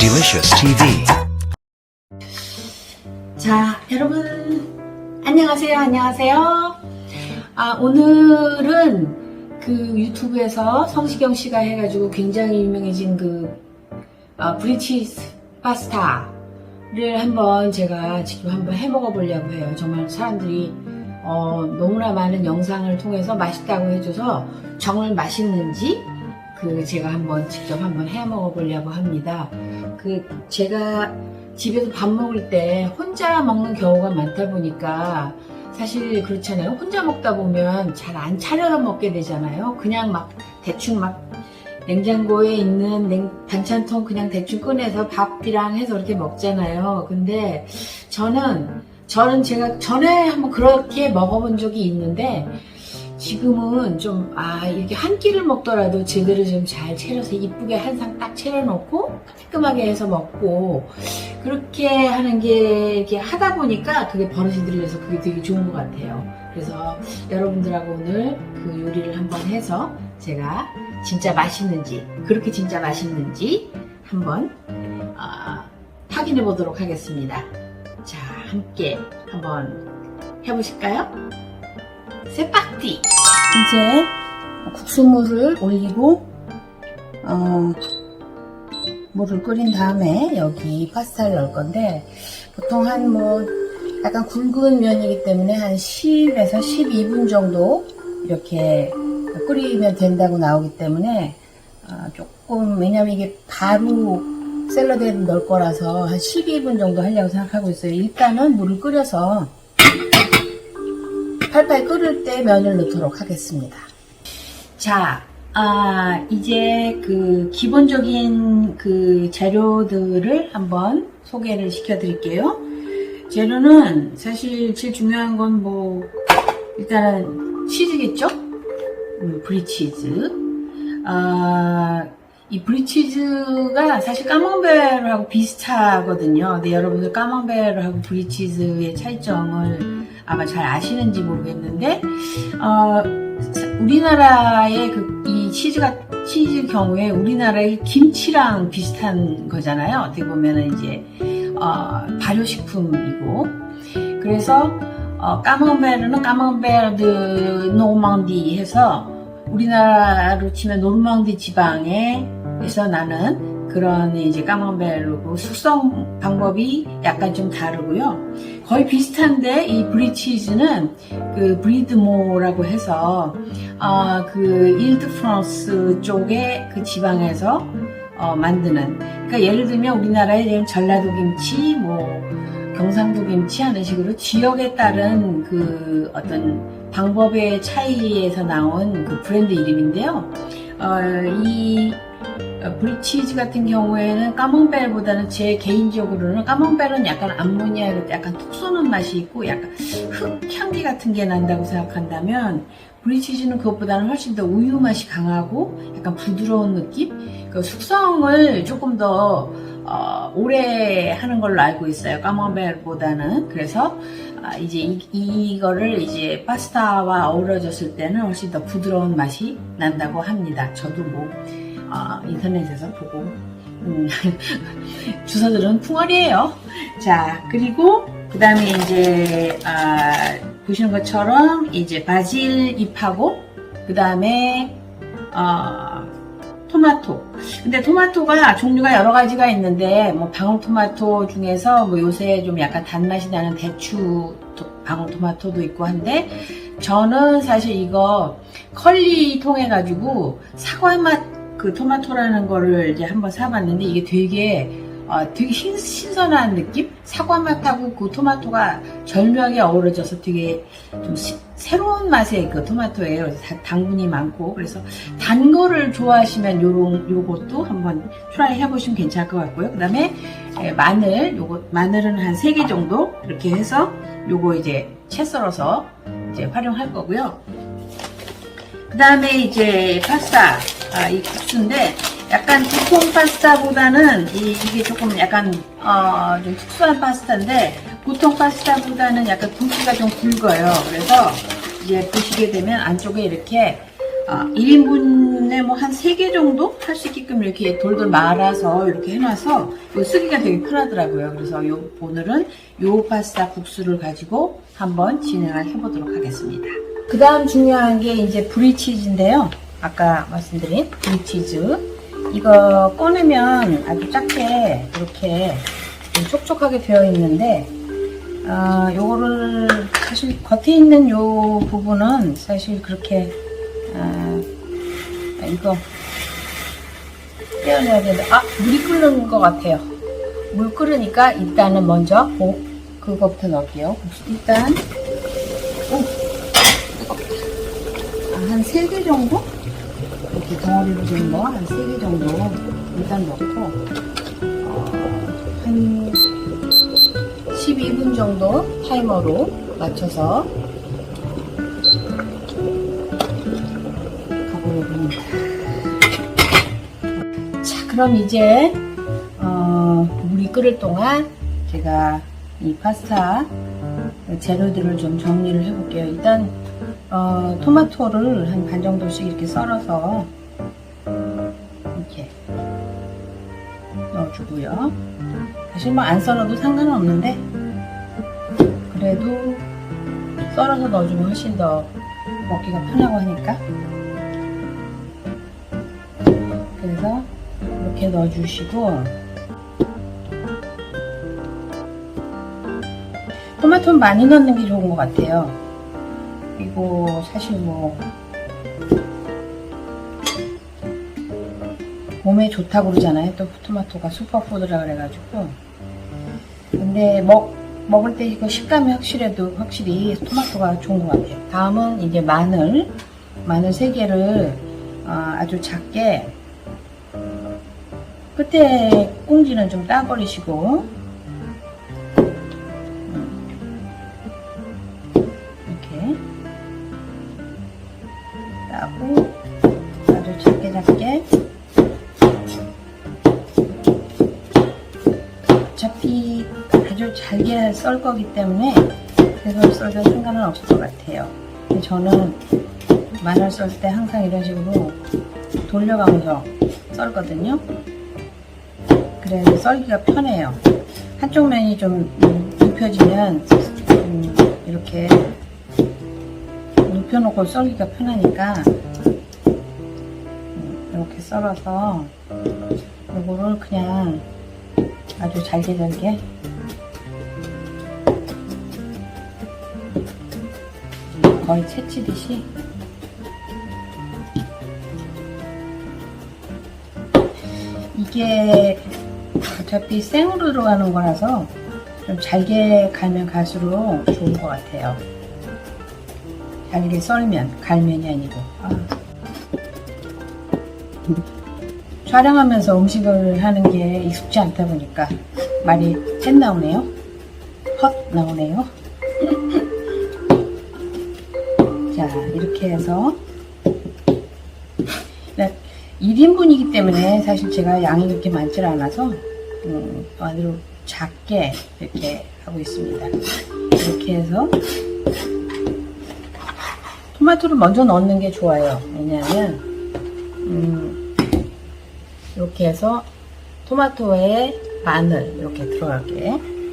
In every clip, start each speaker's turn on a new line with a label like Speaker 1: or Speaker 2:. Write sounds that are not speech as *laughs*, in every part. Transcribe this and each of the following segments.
Speaker 1: Delicious TV.
Speaker 2: 자, 여러분 안녕하세요. 안녕하세요. 아, 오늘은 그 유튜브에서 성시경 씨가 해가지고 굉장히 유명해진 그 아, 브리치스 파스타를 한번 제가 지금 한번 해 먹어보려고 해요. 정말 사람들이 어, 너무나 많은 영상을 통해서 맛있다고 해줘서 정말 맛있는지 그 제가 한번 직접 한번 해 먹어보려고 합니다. 그 제가 집에서 밥 먹을 때 혼자 먹는 경우가 많다 보니까 사실 그렇잖아요. 혼자 먹다 보면 잘 안 차려서 먹게 되잖아요. 그냥 막 대충 막 냉장고에 있는 냉- 반찬통 그냥 대충 꺼내서 밥이랑 해서 이렇게 먹잖아요. 근데 저는 저는 제가 전에 한번 그렇게 먹어본 적이 있는데 지금은 좀, 아, 이렇게 한 끼를 먹더라도 제대로 좀잘 차려서 이쁘게 한 상딱 차려놓고 깔끔하게 해서 먹고 그렇게 하는 게 이렇게 하다 보니까 그게 버릇이 들려서 그게 되게 좋은 것 같아요. 그래서 여러분들하고 오늘 그 요리를 한번 해서 제가 진짜 맛있는지, 그렇게 진짜 맛있는지 한번 아, 확인해 보도록 하겠습니다. 자, 함께 한번 해보실까요? 세파티! 이제 국수물을 올리고, 어, 물을 끓인 다음에 여기 파스타를 넣을 건데, 보통 한 뭐, 약간 굵은 면이기 때문에 한 10에서 12분 정도 이렇게 끓이면 된다고 나오기 때문에, 아, 조금, 왜냐면 이게 바로 샐러드에 넣을 거라서 한 12분 정도 하려고 생각하고 있어요. 일단은 물을 끓여서 팔팔 끓을 때 면을 넣도록 하겠습니다. 자, 아, 이제 그 기본적인 그 재료들을 한번 소개를 시켜 드릴게요. 재료는 사실 제일 중요한 건 뭐, 일단은 치즈겠죠? 음, 브리치즈. 아, 이 브리치즈가 사실 까망베르하고 비슷하거든요. 근데 여러분들 까망베르하고 브리치즈의 차이점을 아마 잘 아시는지 모르겠는데, 어, 우리나라의 그, 이 치즈가, 치즈 경우에 우리나라의 김치랑 비슷한 거잖아요. 어떻게 보면은 이제, 어, 발효식품이고. 그래서, 어, 까망베르는 까망베르드 노망디 해서 우리나라로 치면 노르망디 지방 에서 나는 그런 이제 까망베르고 숙성 방법이 약간 좀 다르고요. 거의 비슷한데 이 브리치즈는 그 브리드모라고 해서 아, 그 일드 프랑스 쪽의 그 지방에서 어, 만드는 그러니까 예를 들면 우리나라에 지금 전라도 김치 뭐 경상도 김치 하는 식으로 지역에 따른 그 어떤 방법의 차이에서 나온 그 브랜드 이름인데요. 어, 이 어, 브리치즈 같은 경우에는 까몽벨보다는 제 개인적으로는 까몽벨은 약간 암모니아 이럴 때 약간 톡 쏘는 맛이 있고 약간 흙 향기 같은 게 난다고 생각한다면 브리치즈는 그것보다는 훨씬 더 우유 맛이 강하고 약간 부드러운 느낌? 그 숙성을 조금 더 어, 오래 하는 걸로 알고 있어요. 까몽벨보다는 그래서 아, 이제 이, 이거를 이제 파스타와 어우러졌을 때는 훨씬 더 부드러운 맛이 난다고 합니다. 저도 뭐 어, 인터넷에서 보고 음, *laughs* 주소들은 풍월이에요. 자 그리고 그 다음에 이제 아, 보시는 것처럼 이제 바질 잎하고 그 다음에 어, 토마토. 근데 토마토가 종류가 여러 가지가 있는데 뭐 방울토마토 중에서 뭐 요새 좀 약간 단맛이 나는 대추 토- 방울토마토도 있고 한데 저는 사실 이거 컬리 통해 가지고 사과 맛 그 토마토라는 거를 이제 한번 사봤는데 이게 되게 어, 되게 신, 신선한 느낌? 사과 맛하고 그 토마토가 절묘하게 어우러져서 되게 좀 시- 새로운 맛의 그 토마토예요. 다- 당분이 많고 그래서 단 거를 좋아하시면 요런 요것도 한번 트라이 해보시면 괜찮을 것 같고요. 그다음에 예, 마늘 요거 마늘은 한 3개 정도 이렇게 해서 요거 이제 채 썰어서 이제 활용할 거고요. 그다음에 이제 파스타 아, 이 국수인데 약간 두통 파스타보다는 이, 게 조금 약간 어, 좀 특수한 파스타인데 보통 파스타보다는 약간 굵기가 좀 굵어요. 그래서 이제 보시게 되면 안쪽에 이렇게 아, 1인분에 뭐 한 3개 정도 할 수 있게끔 이렇게 돌돌 말아서 이렇게 해놔서 이거 쓰기가 되게 편하더라고요. 그래서 요, 오늘은 요 파스타 국수를 가지고 한번 진행을 해보도록 하겠습니다. 그 다음 중요한 게 이제 브리치즈인데요. 아까 말씀드린 브리치즈. 이거 꺼내면 아주 작게 이렇게 좀 촉촉하게 되어 있는데 아, 요거를 사실 겉에 있는 요 부분은 사실 그렇게 아, 아, 이거 떼어내야 되는데 아 물이 끓는 것 같아요 물 끓으니까 일단은 먼저 고, 그거부터 넣을게요 일단 오, 한 3개 정도? 이렇게 덩어리로 된 거한 3개 정도 일단 넣고 어, 한 12분 정도 타이머로 맞춰서 가보려고 합니다. 자, 그럼 이제 어, 물이 끓을 동안 제가 이 파스타 재료들을 좀 정리를 해볼게요. 일단 어, 토마토를 한 반 정도씩 이렇게 썰어서 넣어주고요. 사실 뭐 안 썰어도 상관은 없는데. 그래도 썰어서 넣어주면 훨씬 더 먹기가 편하고 하니까. 그래서 이렇게 넣어주시고. 토마토는 많이 넣는 게 좋은 것 같아요. 그리고 사실 뭐 몸에 좋다고 그러잖아요 또 토마토가 슈퍼푸드라 그래가지고 근데 먹, 먹을 때 이거 식감이 확실해도 확실히 토마토가 좋은 것 같아요. 다음은 이제 마늘. 마늘 3개를 아주 작게 끝에 꽁지는 좀 따버리시고 썰 거기 때문에 그래서 썰도 상관은 없을 것 같아요. 근데 저는 마늘 썰 때 항상 이런 식으로 돌려가면서 썰거든요. 그래서 썰기가 편해요. 한쪽 면이 좀 눕혀지면 음, 이렇게 눕혀놓고 썰기가 편하니까 음, 이렇게 썰어서 이거를 그냥 아주 잘게 잘게 거의 채치듯이 이게 어차피 생으로 들어가는 거라서 좀 잘게 갈면 갈수록 좋은 것 같아요 잘게 썰면 갈면이 아니고 아. 촬영하면서 음식을 하는 게 익숙지 않다 보니까 말이 헛 나오네요. 헛 나오네요. 자, 이렇게 해서 1인분이기 때문에 사실 제가 양이 그렇게 많지 않아서 음, 아주 작게 이렇게 하고 있습니다. 이렇게 해서 토마토를 먼저 넣는 게 좋아요. 왜냐하면 음, 이렇게 해서 토마토에 마늘 이렇게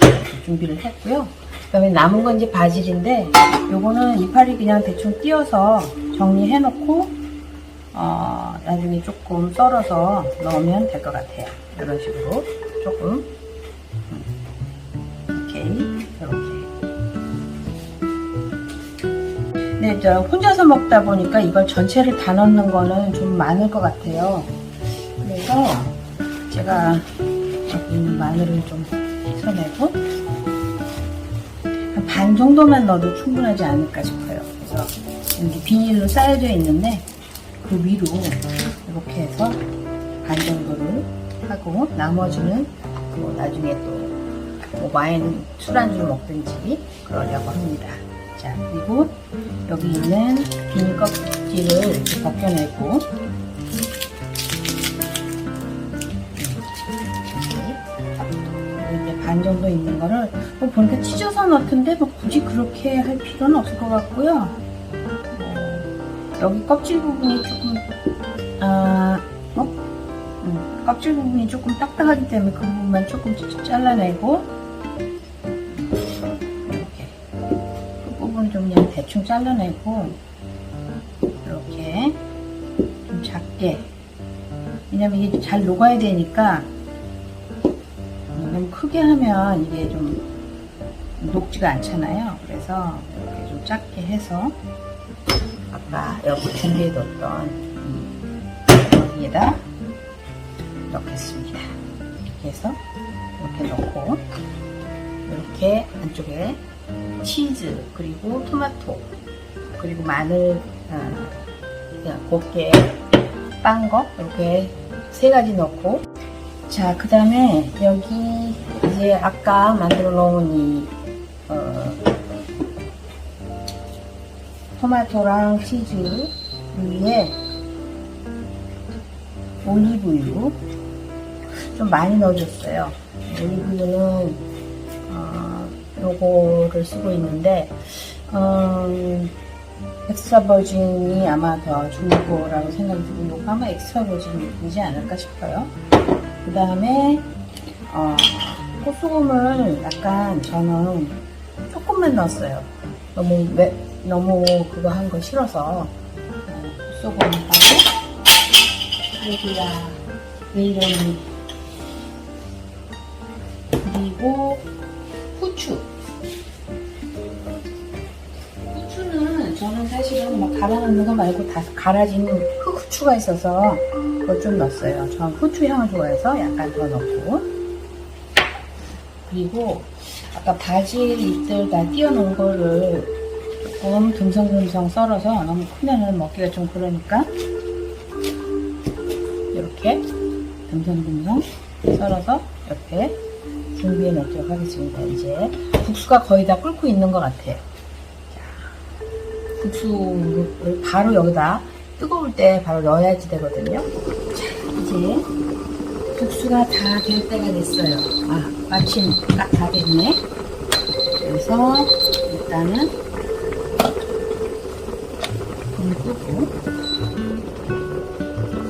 Speaker 2: 이렇게 준비를 했고요. 그 다음에 남은 건 이제 바질인데 요거는 이파리 그냥 대충 띄어서 정리해 놓고 어, 나중에 조금 썰어서 넣으면 될 것 같아요. 이런 식으로 조금 음, 이렇게 이렇게 근데 저 혼자서 먹다 보니까 이걸 전체를 다 넣는 거는 좀 많을 것 같아요. 그래서 제가 마늘을 좀 씻어내고 한 반 정도만 넣어도 충분하지 않을까 싶어요. 그래서 여기 비닐로 쌓여져 있는데 그 위로 이렇게 해서 반 정도를 하고 나머지는 뭐 나중에 또뭐 와인 술안주로 먹든지 그러려고 합니다. 자 그리고 여기 있는 비닐 껍질을 이렇게 벗겨내고 반 정도 있는 거를 뭐 보니까 찢어서 넣던데 뭐 굳이 그렇게 할 필요는 없을 것 같고요. 뭐 여기 껍질 부분이 조금 아 어? 음, 껍질 부분이 조금 딱딱하기 때문에 그 부분만 조금 잘라내고 이렇게 그 부분 좀 그냥 대충 잘라내고 이렇게 좀 작게 왜냐면 이게 잘 녹아야 되니까 너무 크게 하면 이게 좀 녹지가 않잖아요. 그래서 이렇게 좀 작게 해서 아까 여기 준비해뒀던 이 여기에다 넣겠습니다. 이렇게 해서 이렇게 넣고 이렇게 안쪽에 치즈 그리고 토마토 그리고 마늘 아, 그냥 곱게 빤 거 이렇게 세 가지 넣고 자 그 다음에 여기 이제 아까 만들어 놓은 이 어, 토마토랑 치즈 위에 올리브유 좀 많이 넣어줬어요 올리브유는 어, 요거를 쓰고 있는데 음, 엑스트라 버진이 아마 더 좋을 거라고 생각이 들고 이거 아마 엑스트라 버진이지 않을까 싶어요. 그 다음에 어, 꽃소금을 약간 저는 조금만 넣었어요. 너무 매, 너무 그거 한 거 싫어서. 어, 꽃소금 하고 아이고야 왜 이러니 그리고 후추. 후추는 저는 사실은 막 갈아 넣는 거 말고 다 갈아진 흑후추가 있어서 그걸 좀 넣었어요. 전 후추 향을 좋아해서 약간 더 넣고 그리고 아까 바질 잎들 다 띄워놓은 거를 조금 듬성듬성 썰어서 너무 크면은 먹기가 좀 그러니까 이렇게 듬성듬성 썰어서 옆에 준비해 놓도록 하겠습니다. 이제 국수가 거의 다 끓고 있는 것 같아요. 국수를 바로 여기다 뜨거울 때 바로 넣어야지 되거든요. 자, 이제 국수가 다 될 때가 됐어요. 아, 마침 딱 다 됐네. 그래서 일단은 불을 끄고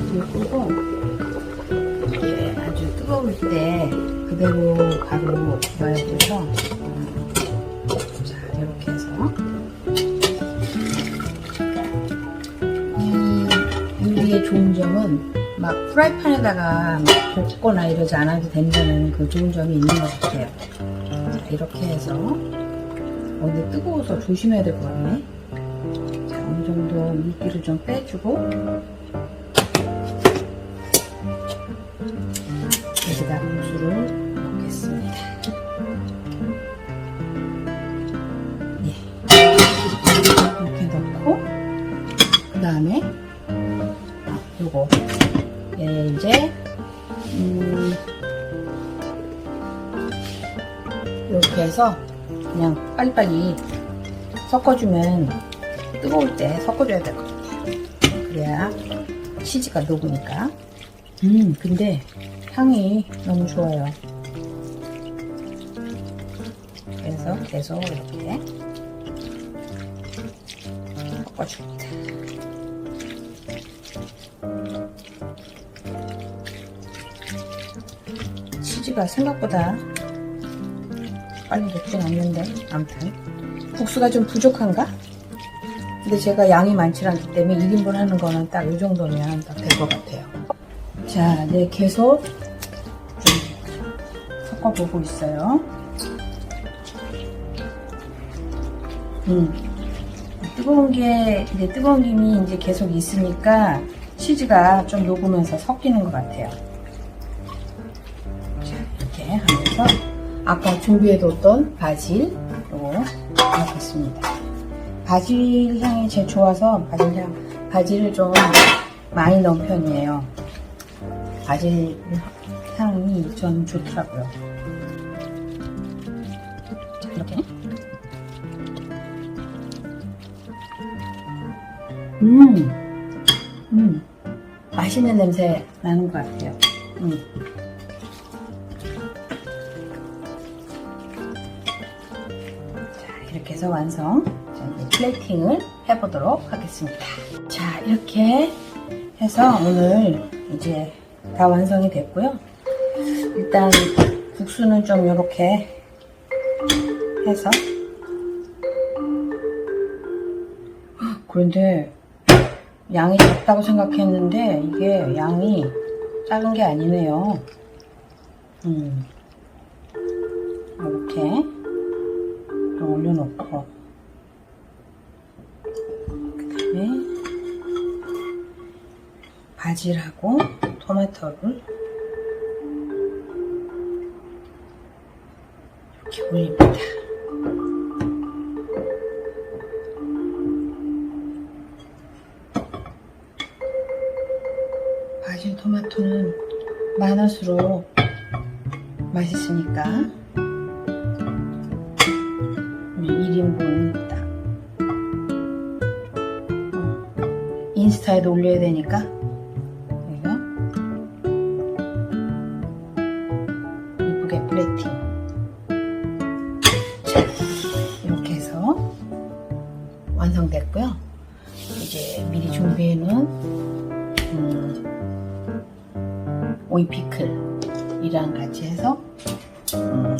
Speaker 2: 불을 끄고 이렇게 아주 뜨거울 때 그대로 바로 넣어야 돼서 좋은 점은 막 프라이팬에다가 막 볶거나 이러지 않아도 된다는 그 좋은 점이 있는 것 같아요. 자, 이렇게 해서 어, 근데 뜨거워서 조심해야 될 것 같네. 자, 어느 정도 물기를 좀 빼주고 여기다 국 요거. 얘 이제 음 이렇게 해서 그냥 빨리빨리 섞어주면 뜨거울 때 섞어줘야 될 것 같아요. 그래야 치즈가 녹으니까. 음 근데 향이 너무 좋아요. 그래서 계속 이렇게 섞어줍니다 치즈가 생각보다 빨리 녹진 않는데 아무튼. 국수가 좀 부족한가? 근데 제가 양이 많지 않기 때문에 1인분 하는 거는 딱 이 정도면 딱 될 것 같아요. 자, 네 계속 좀 섞어보고 있어요. 음, 뜨거운 게 이제 뜨거운 김이 이제 계속 있으니까 치즈가 좀 녹으면서 섞이는 것 같아요 하면서 아까 준비해뒀던 바질 요거 넣겠습니다. 바질 향이 제일 좋아서 바질 향 바질을 좀 많이 넣은 편이에요. 바질 향이 전 좋더라고요. 자, 이렇게 음, 음, 맛있는 냄새 나는 것 같아요. 음. 해서 완성. 자, 이제 플레이팅을 해보도록 하겠습니다. 자, 이렇게 해서 오늘 이제 다 완성이 됐고요. 일단 국수는 좀 이렇게 해서 그런데 양이 작다고 생각했는데 이게 양이 작은 게 아니네요. 음. 이렇게 좀 올려놓고 그 다음에 바질하고 토마토를 이렇게 올립니다. 바질 토마토는 많을수록 맛있으니까 어, 인스타에도 올려야 되니까. 이거 이쁘게 플레이팅. 자 이렇게 해서 완성됐고요. 이제 미리 준비해 놓은 음, 오이 피클이랑 같이 해서 음,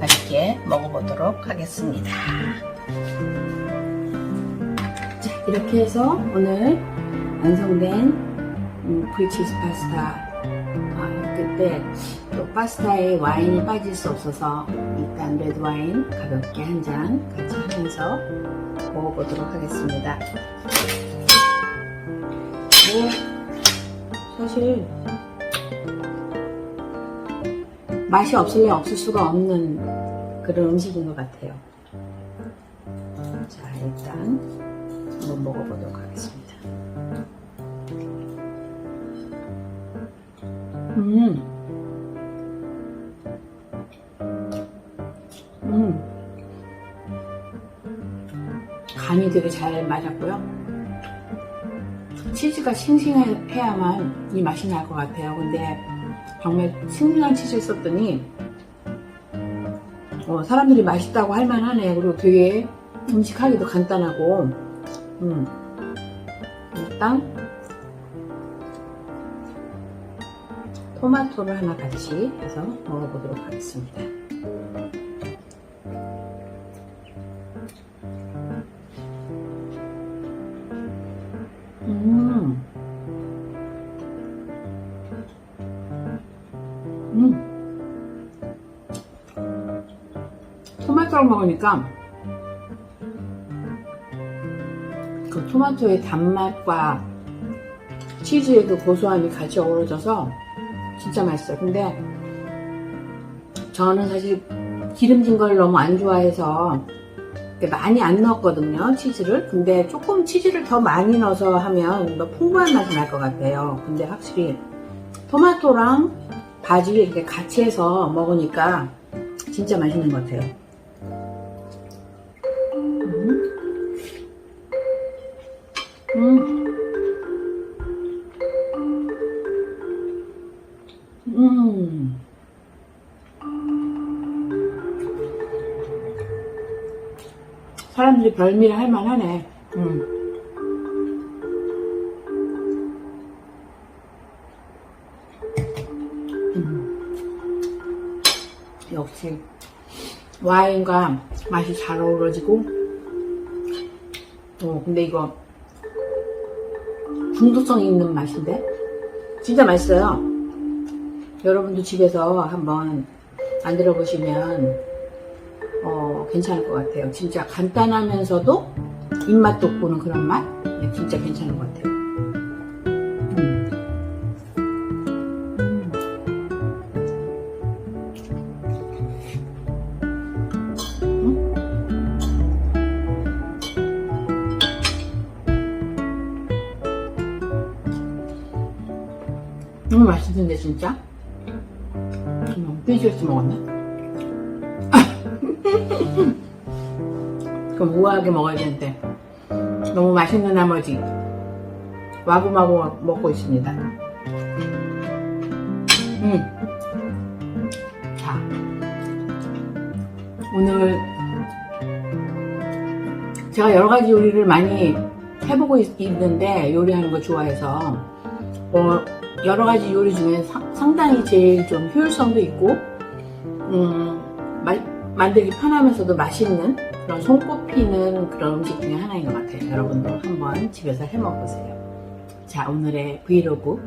Speaker 2: 맛있게 먹어보도록 하겠습니다. 자, 이렇게 해서 오늘 완성된 음, 브리치즈 파스타 아, 그때 또 파스타에 와인이 빠질 수 없어서 일단 레드 와인 가볍게 한 잔 같이 하면서 먹어보도록 하겠습니다. 뭐 사실 맛이 없을래 없을 수가 없는 그런 음식인 것 같아요. 자, 일단 한번 먹어보도록 하겠습니다. 음, 음, 간이 되게 잘 맞았고요. 치즈가 싱싱해야만 이 맛이 날 것 같아요. 근데 정말 싱싱한 치즈를 썼더니 어, 사람들이 맛있다고 할 만하네. 그리고 되게 음식하기도 간단하고 음. 일단 토마토를 하나 같이 해서 먹어보도록 하겠습니다. 음. 음. 토마토를 먹으니까 토마토의 단맛과 치즈의 그 고소함이 같이 어우러져서 진짜 맛있어요. 근데 저는 사실 기름진 걸 너무 안 좋아해서 많이 안 넣었거든요, 치즈를. 근데 조금 치즈를 더 많이 넣어서 하면 더 풍부한 맛이 날 것 같아요. 근데 확실히 토마토랑 바질 이렇게 같이 해서 먹으니까 진짜 맛있는 것 같아요. 음. 음. 사람들이 별미를 할 만하네. 음. 음. 역시 와인과 맛이 잘 어우러지고 어 근데 이거 중독성 있는 맛인데? 진짜 맛있어요. 여러분도 집에서 한번 만들어 보시면 어, 괜찮을 것 같아요. 진짜 간단하면서도 입맛 돋구는 그런 맛? 네, 진짜 괜찮은 것 같아요 너무 맛있는데 진짜? 음, 삐지어스 먹었네. 그럼 우아하게 먹어야 되는데 너무 맛있는 나머지 마구마구 먹고 있습니다. 음. 자, 오늘 제가 여러 가지 요리를 많이 해보고 있, 는데 요리하는 거 좋아해서 어, 여러 가지 요리 중에 상, 상당히 제일 좀 효율성도 있고 음, 마- 만들기 편하면서도 맛있는 그런 손꼽히는 그런 음식 중에 하나인 것 같아요. 여러분도 한번 집에서 해 먹으세요. 자, 오늘의 브이로그